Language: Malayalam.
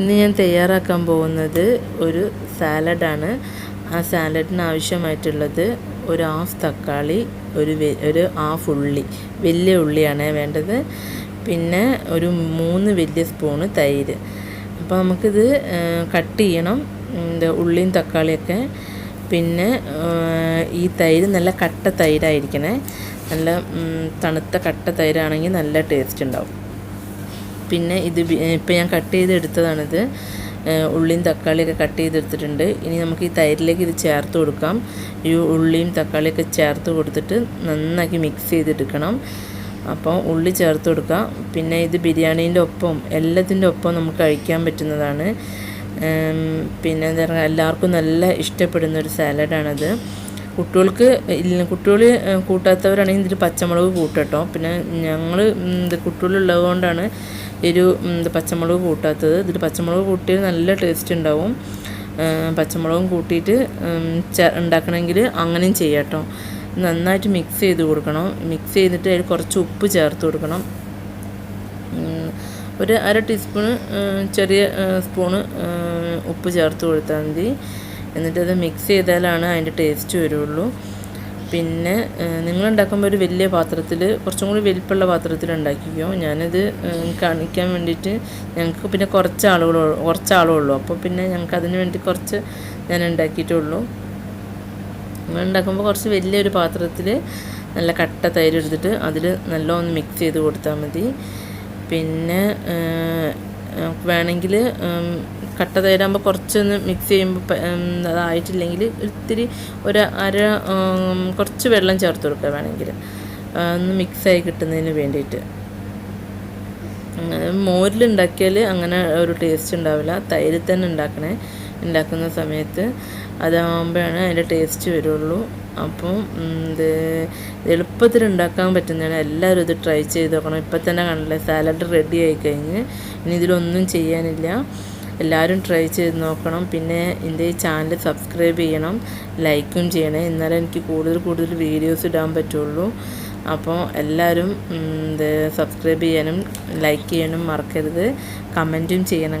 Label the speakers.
Speaker 1: ഇന്ന് ഞാൻ തയ്യാറാക്കാൻ പോകുന്നത് ഒരു സാലഡാണ്. ആ സാലഡിന് ആവശ്യമായിട്ടുള്ളത് ഒരു ഹാഫ് തക്കാളി ഒരു ഒരു ഹാഫ് ഉള്ളി വലിയ ഉള്ളിയാണ് വേണ്ടത്. പിന്നെ ഒരു മൂന്ന് വലിയ സ്പൂണ് തൈര്. അപ്പോൾ നമുക്കിത് കട്ട് ചെയ്യണം. ഉള്ളിയും തക്കാളിയൊക്കെ. പിന്നെ ഈ തൈര് നല്ല കട്ട തൈരായിരിക്കണേ. നല്ല തണുത്ത കട്ട തൈരാണെങ്കിൽ നല്ല ടേസ്റ്റ് ഉണ്ടാവും. പിന്നെ ഇത് ഇപ്പം ഞാൻ കട്ട് ചെയ്തെടുത്തതാണിത്. ഉള്ളിയും തക്കാളിയൊക്കെ കട്ട് ചെയ്തെടുത്തിട്ടുണ്ട്. ഇനി നമുക്ക് ഈ തൈരിലേക്ക് ഇത് ചേർത്ത് കൊടുക്കാം. ഈ ഉള്ളിയും തക്കാളിയൊക്കെ ചേർത്ത് കൊടുത്തിട്ട് നന്നാക്കി മിക്സ് ചെയ്തെടുക്കണം. അപ്പോൾ ഉള്ളി ചേർത്ത് കൊടുക്കാം പിന്നെ ഇത് ബിരിയാണീന്റെ ഒപ്പം എല്ലാത്തിന്റെ ഒപ്പം നമുക്ക് കഴിക്കാൻ പറ്റുന്നതാണ്. പിന്നെ എന്താ പറയുക എല്ലാവർക്കും നല്ല ഇഷ്ടപ്പെടുന്ന ഒരു സാലഡാണത്. കുട്ടികൾക്ക് കുട്ടികൾ കൂട്ടാത്തവരാണെങ്കിൽ ഇതിൽ പച്ചമുളക് കൂട്ടട്ടോ പിന്നെ ഞങ്ങൾ ഇത് കുട്ടികളുള്ളത് കൊണ്ടാണ് ഒരു പച്ചമുളക് കൂട്ടാത്തത്. ഇതിൽ പച്ചമുളക് കൂട്ടിയാൽ നല്ല ടേസ്റ്റ് ഉണ്ടാവും. പച്ചമുളകും കൂട്ടിയിട്ട് ഉണ്ടാക്കണമെങ്കിൽ അങ്ങനെയും ചെയ്യാം നന്നായിട്ട് മിക്സ് ചെയ്ത് കൊടുക്കണം. മിക്സ് ചെയ്തിട്ട് അതിൽ കുറച്ച് ഉപ്പ് ചേർത്ത് കൊടുക്കണം. ഒരു അര ടീസ്പൂണ് ചെറിയ സ്പൂണ് ഉപ്പ് ചേർത്ത് കൊടുത്താൽ മതി. എന്നിട്ടത് മിക്സ് ചെയ്താലാണ് അതിന്റെ ടേസ്റ്റ് വരുള്ളൂ. പിന്നെ നിങ്ങളുണ്ടാക്കുമ്പോൾ ഒരു വലിയ പാത്രത്തിൽ കുറച്ചും കൂടി വലിപ്പമുള്ള പാത്രത്തിൽ ഉണ്ടാക്കിക്കോ. ഞാനിത് കാണിക്കാൻ വേണ്ടിയിട്ട് ഞങ്ങൾക്ക് പിന്നെ കുറച്ച് ആളുകൾ കുറച്ച് ആളുള്ളൂ അപ്പോൾ പിന്നെ ഞങ്ങൾക്ക് അതിന് വേണ്ടി കുറച്ച് ഞാൻ ഉണ്ടാക്കിയിട്ടുള്ളൂ. നിങ്ങൾ ഉണ്ടാക്കുമ്പോൾ കുറച്ച് വലിയൊരു പാത്രത്തിൽ നല്ല കട്ട തൈര് എടുത്തിട്ട് അതിൽ നല്ലോണം മിക്സ് ചെയ്ത് കൊടുത്താൽ മതി. പിന്നെ വേണമെങ്കിൽ കട്ട തേരാകുമ്പോൾ കുറച്ചൊന്ന് മിക്സ് ചെയ്യുമ്പോൾ അതായിട്ടില്ലെങ്കിൽ ഒത്തിരി ഒരു അര കുറച്ച് വെള്ളം ചേർത്ത് കൊടുക്കുക വേണമെങ്കിൽ. ഒന്ന് മിക്സായി കിട്ടുന്നതിന് വേണ്ടിയിട്ട്. മോരിലുണ്ടാക്കിയാൽ അങ്ങനെ ഒരു ടേസ്റ്റ് ഉണ്ടാവില്ല. തൈര് തന്നെ ഉണ്ടാക്കണേ. ഉണ്ടാക്കുന്ന സമയത്ത് അതാകുമ്പോഴാണ് അതിന്റെ ടേസ്റ്റ് വരുള്ളൂ. അപ്പം ഇത് എളുപ്പത്തിൽ ഉണ്ടാക്കാൻ പറ്റുന്നതാണ്. എല്ലാവരും ഇത് ട്രൈ ചെയ്ത് നോക്കണം. ഇപ്പം തന്നെ കണ്ടില്ലേ സാലഡ് റെഡി ആയി കഴിഞ്ഞ് ഇനി ഇതിലൊന്നും ചെയ്യാനില്ല. എല്ലാവരും ട്രൈ ചെയ്ത് നോക്കണം. പിന്നെ എന്റെ ഈ ചാനൽ സബ്സ്ക്രൈബ് ചെയ്യണം. ലൈക്കും ചെയ്യണം. എന്നാലേ എനിക്ക് കൂടുതൽ കൂടുതൽ വീഡിയോസ് ഇടാൻ പറ്റുള്ളൂ. അപ്പോൾ എല്ലാവരും സബ്സ്ക്രൈബ് ചെയ്യാനും ലൈക്ക് ചെയ്യാനും മറക്കരുത്. കമന്റും ചെയ്യണം